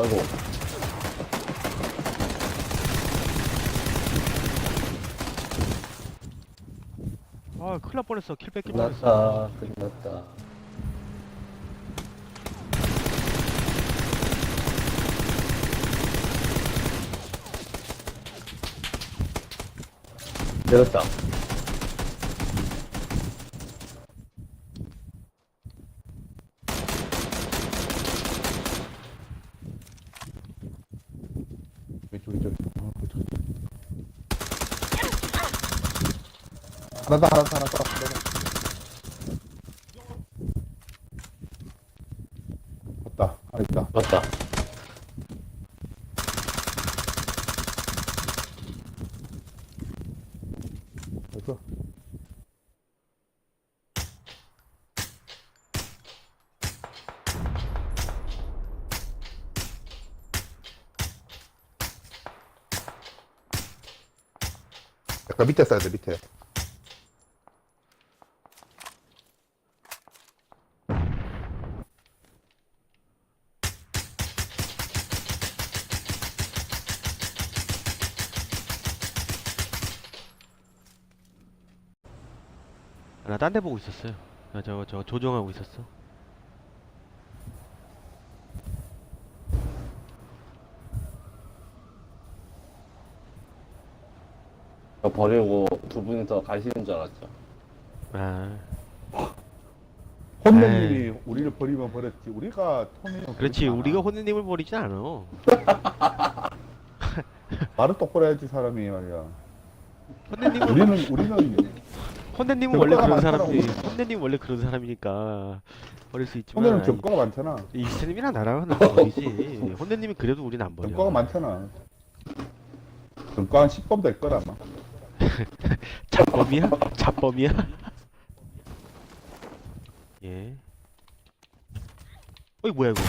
아이고. 아 큰일 날 뻔했어 킬 뺏길 뻔했어 끝났다. 끝났다. 내렸다. 이쪽 이쪽 어, 그쪽. 하 약간 밑에 써야 돼 밑에. 나 딴 데 보고 있었어요. 나 저거 저 조정하고 있었어 버리고 두 분이서 가시는 줄 알았죠. 아. 혼내님이 우리를 버리면 버렸지. 우리가 혼내면 그렇지. 우리가 혼내님을 버리진 않아. 말을 똑바로 해야지 사람이 말이야. 혼내님은 우리는 우리는 혼내님은 원래 그런 많더라고. 사람이 혼내님 원래 그런 사람이니까 버릴 수 있지만 혼내는 점과가 많잖아. 이스님이랑 나랑은 버리지. 혼내님이 그래도 우리는 안 버려. 점과가 많잖아. 점과 한 10번 될 거라 아마 잡범이야? 잡범이야? 예. 어이 뭐야 이거?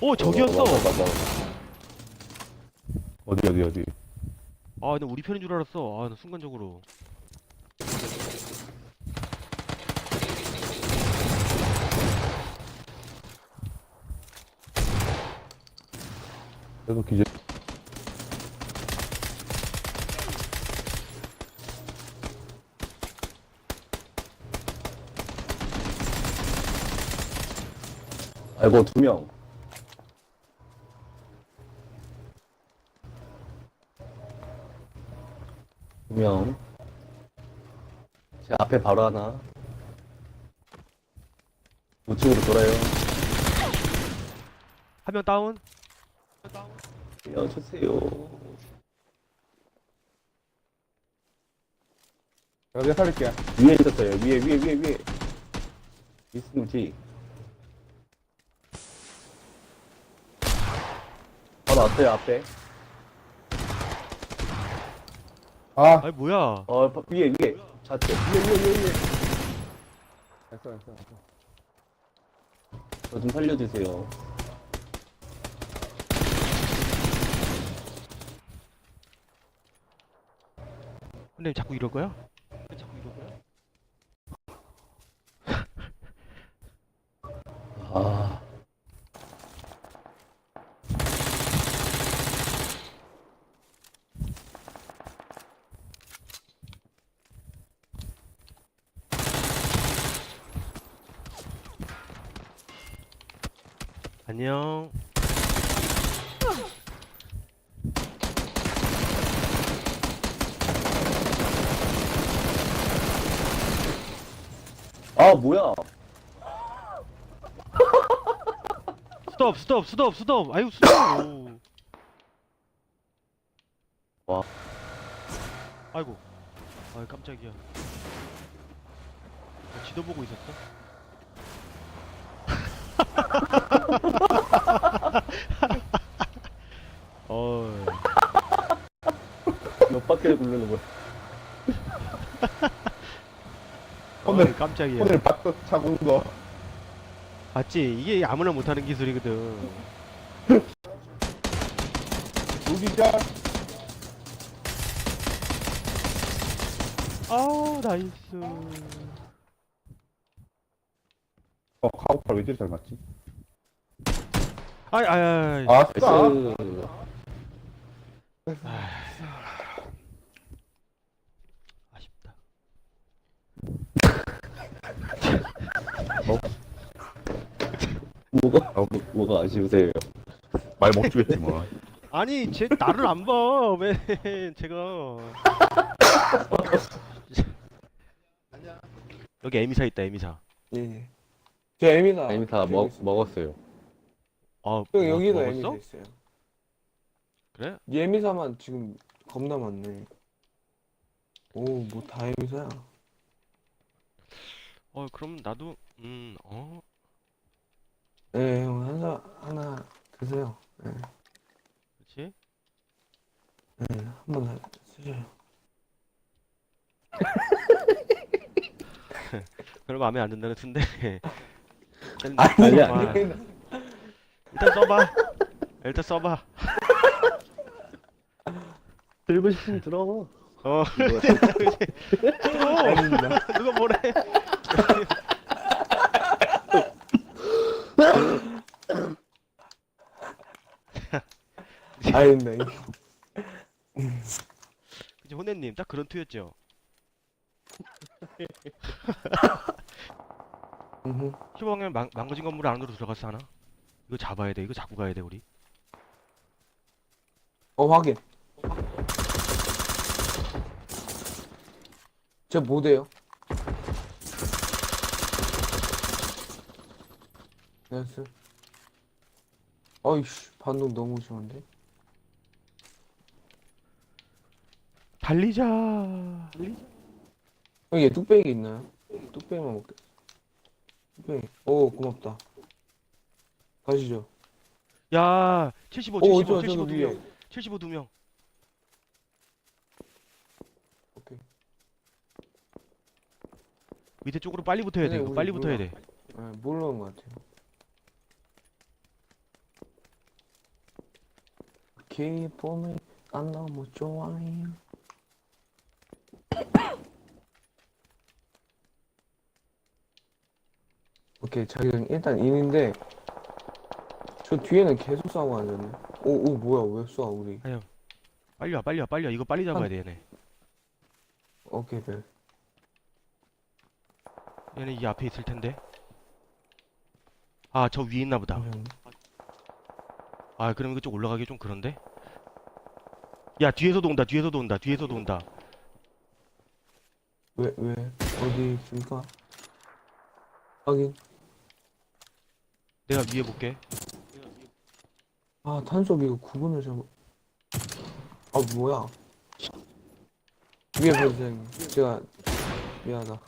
오 저기였어. 맞아, 맞아. 어디 어디 어디 아, 나 우리 편인 줄 알았어. 아, 나 순간적으로. 그래도 기절 아이고, 두 명. 두 명. 제 앞에 바로 하나. 우측으로 돌아요. 한 명 다운. 내가 내가 살릴게 위에 있었어요. 위에, 위에, 위에, 위에. 뒤. 바로 앞에, 앞에. 아 아니 뭐야? 어, 바- 위에, 위에. 좌측. 위에, 위에, 위에, 위에. 됐어 됐어 됐어 저 좀 살려주세요. 근데 자꾸 이럴 거야? 자꾸 이럴 거야? 아. 안녕. 아, 뭐야. 스톱, 스톱, 스톱, 스톱. 아유 스톱. 와. 아이고. 아 깜짝이야. 나 지도 보고 있었어? 어. 몇 바퀴를 굴르는 거야. 오늘- 어이, 깜짝이야. 오늘 밭도 차고 온 거 맞지? 이게 아무나 못하는 기술이거든. 무기자 아우 나이스. 어 카우팔 왜 저리 잘 맞지 아이 아이 아이 아싸. 나이스. 아쉽다 뭐가 뭐, 뭐가 아쉬우세요? 말못 주겠지 뭐. 아니 제 나를 안 봐 왜 제가 여기 에미사 있다 에미사 예. 저 에미사. 에미사 여기 먹. 먹었어요. 아형 뭐, 여기도 먹었어? 에미사 있어요. 그래? 에미사만 지금 겁나 많네. 오, 뭐 다 에미사야. 어 그럼 나도 음어 예, 형 하나 하나 드세요. 예, 그렇지 예, 한번 쓰세요. 거 마음에 안 든다는 튼데 일단 아니야, 써봐. 아니야. 일단 써봐 일단 써봐 들고 싶으면 들어. 어 아닙니다. 누가 뭐래 아닙니다. 그치 혼내님 딱 그런 투였죠. 15학년 망, 망가진 건물 안으로 들어가서 하나? 이거 잡아야 돼 이거 잡고 가야 돼 우리 어, 확인. 저 뭐돼요? 나이스. 어이씨, 반동 너무 심한데? 달리자 형, 얘 뚝배기 있나요? 뚝배기만 먹게. 뚝배기. 오, 고맙다. 가시죠. 야 75, 오, 75, 저, 75 저기 두 명. 위에. 75 두 명. 오케이. 밑에 쪽으로 빨리 붙어야 돼. 네, 이거 우리 빨리 붙어야. 돼. 아, 모르는 것 같아요. 기쁨이 난 너무 좋아해요. 오케이, 자기장 일단 인인데 저 뒤에는 계속 싸우고 앉았네. 오, 오, 뭐야, 왜 쏴, 우리? 빨리 와, 빨리 와, 빨리 와. 이거 빨리 잡아야 한- 돼, 얘네. 오케이, 네. 얘네 이 앞에 있을 텐데. 아, 저 위에 있나 보다. 잠시만요. 아, 그럼 이거 좀 올라가기 좀 그런데? 야, 뒤에서도 온다. 뒤에서도 온다. 뒤에서도 온다. 왜, 왜, 어디 있습니까? 확인. 내가 위에 볼게. 아, 탄속 이거 구분을 좀. 아, 뭐야. 위에 보세요. 제가, 미안하다.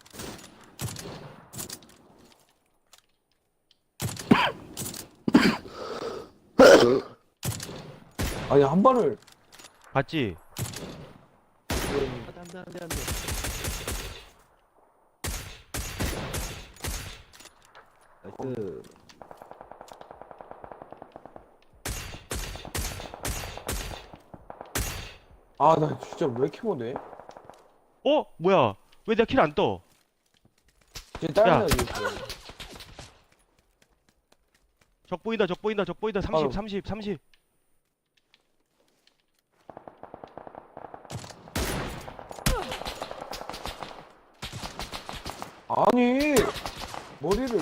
아니, 한 발을. 봤지? 안돼 안돼 안돼. 나이스. 아, 나 진짜 왜 이렇게 못해? 어? 뭐야? 왜 내가 킬 안 떠? 다른 야. 애가. 적 보인다, 적 보인다, 적 보인다. 30, 아유. 30, 30. 아니, 머리를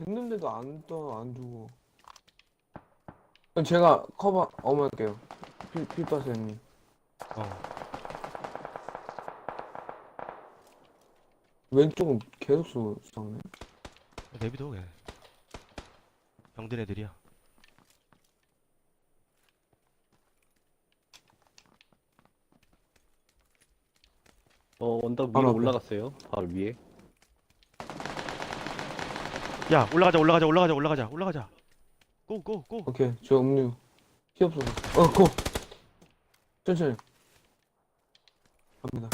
했는데도 안 떠, 안 주고. 그럼 제가 커버 어머할게요. 필, 필바스님. 어. 왼쪽은 계속 쏘, 쏘네. 내비도 그냥. 병든 애들이야. 어 언덕 위로 바로 앞에. 올라갔어요. 바로 위에. 야, 올라가자, 올라가자, 올라가자, 올라가자, 올라가자. 고, 고, 고. 오케이, 저 음료. 피 없어서. 어, 고! 천천히. 갑니다.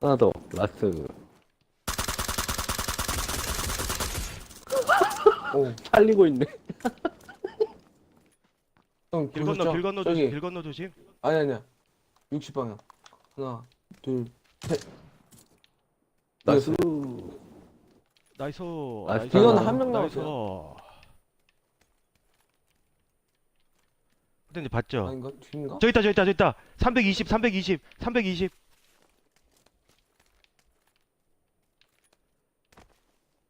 하나 더. 라스. 오, 살리고 있네. 형, 길 건너? 길 건너 조심, 길 건너 조심. 아니, 아니야. 60 방향. 하나, 둘, 셋. 나이스. 나이스. 이건 한명 나이스. 근데 이제 봤죠? 아닌가? 뒤인가? 저기 있다, 저기 있다, 저기 있다. 320, 320, 320.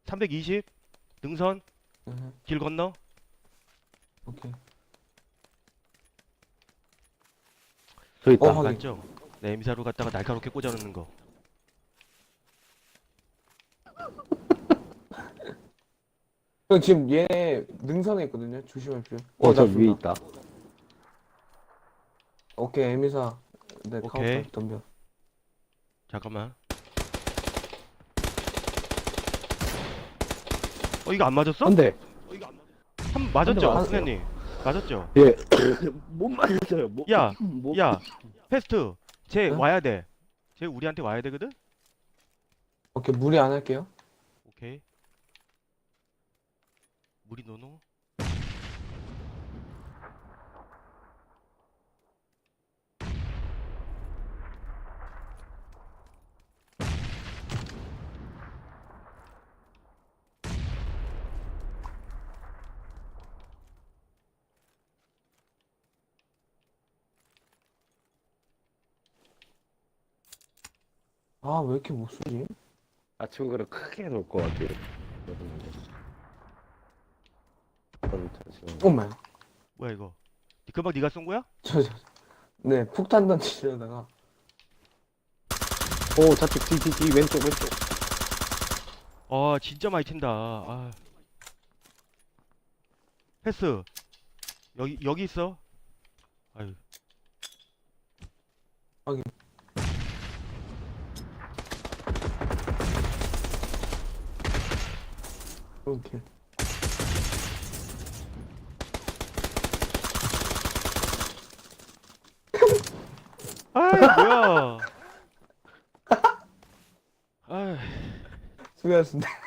320 능선 네, 길 건너 오케이. 저기 있다. 어, 확인. 맞죠? 네, 에미사로 갔다가 날카롭게 꽂아놓는 거. 형 지금 얘 능선에 있거든요. 조심하십시오. 어, 저나 위에 쏜다. 있다. 오케이 에미사. 네 오케이. 카운터 덤벼. 잠깐만. 어 이거 안 맞았어? 한 대. 한 맞았죠, 맞았어요. 선생님. 맞았죠. 예. 못 맞았어요. 못, 야, 못, 야, 패스트. 쟤 네? 와야 돼. 쟤 우리한테 와야 되거든. 오케이 무리 안 할게요. 오케이. 무리 노노. 아 왜 이렇게 못 쏘지? 아침 그릇 크게 놓을 것 같아요. 저는 지금 오메. 뭐야 이거? 금방 네가 쏜 거야? 저저 네 폭탄 던지려다가 오 좌측 뒤 뒤 뒤 왼쪽 왼쪽. 아 진짜 많이 튄다. 아. 패스. 여기 여기 있어. 아유. 오케이. 아 뭐야? 아. 수고하셨습니다.